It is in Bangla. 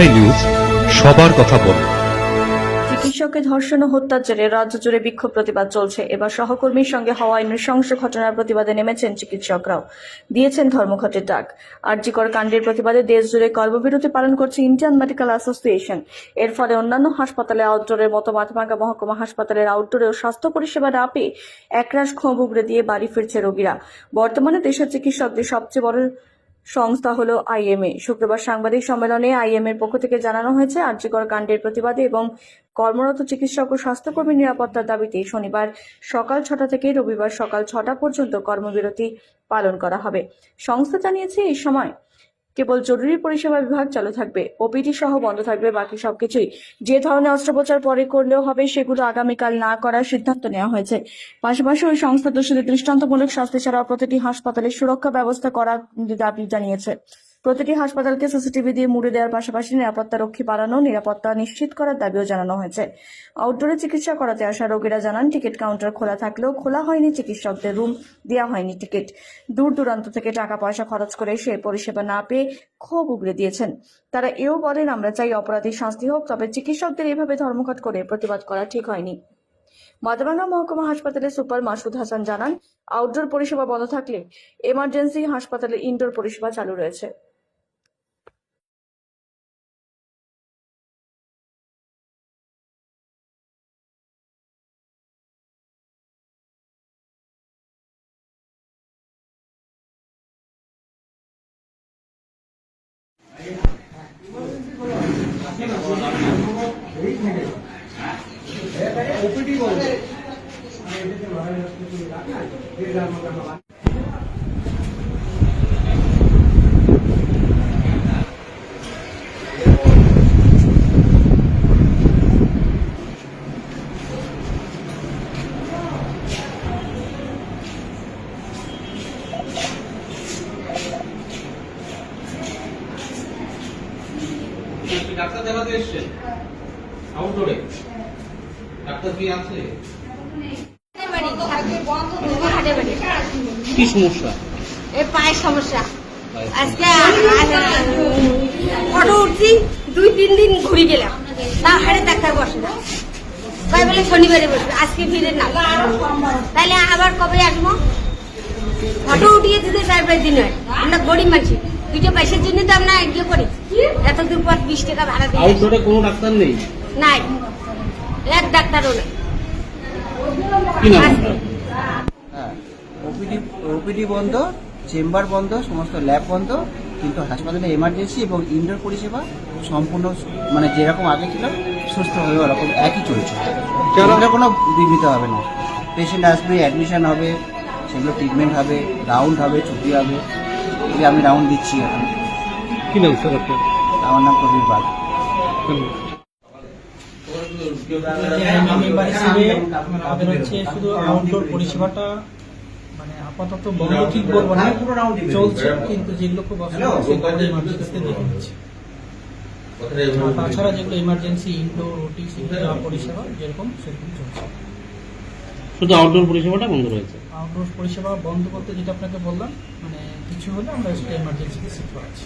রাজশাহী নিউজ সবার কথা বলে ধর্ষণ ও হত্যার জেরে রাজ্য জুড়ে বিক্ষোভ প্রতিবাদ চলছে। এবার সহকর্মীর সঙ্গে হওয়ায় নৃশংস ঘটনার প্রতিবাদে নেমেছেন চিকিৎসকরাও। দিয়েছেন ধর্মঘটের ডাক। আরজিকর কাণ্ডের প্রতিবাদে দেশ জুড়ে কর্মবিরতি পালন করছে ইন্ডিয়ান মেডিকেল অ্যাসোসিয়েশন। এর ফলে অন্যান্য হাসপাতালে আউটডোরের মতো মাথাভাঙ্গা মহকুমা হাসপাতালের আউটডোরেও স্বাস্থ্য পরিষেবা না পেয়ে একরাশ ক্ষোভ উগড়ে দিয়ে বাড়ি ফিরছে রোগীরা। বর্তমানে দেশের চিকিৎসকদের সবচেয়ে বড় সংস্থা হল আইএমএ। শুক্রবার সাংবাদিক সম্মেলনে আইএম এর পক্ষ থেকে জানানো হয়েছে, আর্যিকর কাণ্ডের প্রতিবাদে এবং কর্মরত চিকিৎসক ও স্বাস্থ্যকর্মী নিরাপত্তার দাবিতে শনিবার সকাল ছটা থেকে রবিবার সকাল ছটা পর্যন্ত কর্মবিরতি পালন করা হবে। সংস্থা জানিয়েছে, এই সময় কেবল জরুরি পরিষেবা বিভাগ চালু থাকবে। ওপিডি সহ বন্ধ থাকবে বাকি সবকিছুই যে ধরনের অস্ত্রোপচার পরে করলেও হবে, সেগুলো আগামীকাল না করার সিদ্ধান্ত নেওয়া হয়েছে। পাশাপাশি ওই সংস্থা দোষীদের দৃষ্টান্তমূলক শাস্তি ছাড়াও প্রতিটি হাসপাতালে সুরক্ষা ব্যবস্থা করার দাবি জানিয়েছে। প্রতিটি হাসপাতালকে সিসিটিভি দিয়ে মুড়ে দেওয়ার পাশাপাশি নিরাপত্তা রক্ষী বাড়ানো, নিরাপত্তা নিশ্চিত করার দাবিও জানানো হয়েছে। আউটডোরে চিকিৎসা করাতে আসা রোগীরা জানান, টিকিট কাউন্টার খোলা থাকলেও খোলা হয়নি চিকিৎসকদের রুম, দেওয়া হয়নি টিকিট। দূর দূরান্ত থেকে টাকা পয়সা খরচ করে সে পরিষেবা না পেয়ে ক্ষোভ উগড়ে দিয়েছেন। তারা এও বলেন, আমরা চাই অপরাধী শাস্তি হোক, তবে চিকিৎসকদের এভাবে ধর্মঘট করে প্রতিবাদ করা ঠিক হয়নি। মাদাভাঙ্গা মহকুমা হাসপাতালের সুপার মাসুদ হাসান জানান, আউটডোর পরিষেবা বন্ধ থাকলে এমার্জেন্সি হাসপাতালে ইনডোর পরিষেবা চালু রয়েছে। ওপিডি বলে আপনি ডাক্তার দেখাতে এসছেন? আউটডোরে ডাক্তার কি আছে? কি সমস্যা? এই পায়ের সমস্যা। আজকে ফটো উঠছি দুই তিন দিন ঘুরে গেলাম। তা হাড়ে ডাক্তার বসে না। কয় বলে শনিবারে বসবে আজকে ফিরে না। তাহলে আবার কবে আসব? ফটো উঠিয়ে দিতে চার পাঁচ দিন হয়। আমরা গরিব মানুষ। দুটো পয়সার জন্য তো আমরা ইয়ে করি। এত দূর পর বিশ টাকা ভাড়া দিই আউটডোরে কোনো ডাক্তার নেই? নাই। এক ডাক্তারও নেই। কি নাম হ্যাঁ ওপিডি ওপিডি বন্ধ চেম্বার বন্ধ সমস্ত ল্যাব বন্ধ কিন্তু হাসপাতালে এমার্জেন্সি এবং ইনডোর পরিষেবা সম্পূর্ণ মানে যেরকম আগে ছিল সুস্থভাবে ওরকম একই চলছে। সেগুলো কোনো বিঘ্নিত হবে না। পেশেন্ট আসবে অ্যাডমিশন হবে সেগুলো ট্রিটমেন্ট হবে রাউন্ড হবে ছুটি হবে। আমি রাউন্ড দিচ্ছি এখন। কি নাম স্যার আপনার? আমার নাম মেম্বার হিসেবে আমাদের হচ্ছে শুধু আউটডোর পরিষেবাটা মানে আপাতত বন্ধ ঠিক বলব না চলছে কিন্তু যেগুলো খুব অসুবিধা সেগুলো ইমার্জেন্সিতে দেখে নিচ্ছে তাছাড়া যেগুলো ইমার্জেন্সি ইনডোর ওটি সেগুলো পরিষেবা যেরকম সেরকম চলছে শুধু আউটডোর পরিষেবাটা বন্ধ রয়েছে? আউটডোর পরিষেবা বন্ধ বলতে যেটা আপনাকে বললাম মানে কিছু হলে আমরা সেটা ইমার্জেন্সিতে শিফট করাচ্ছি।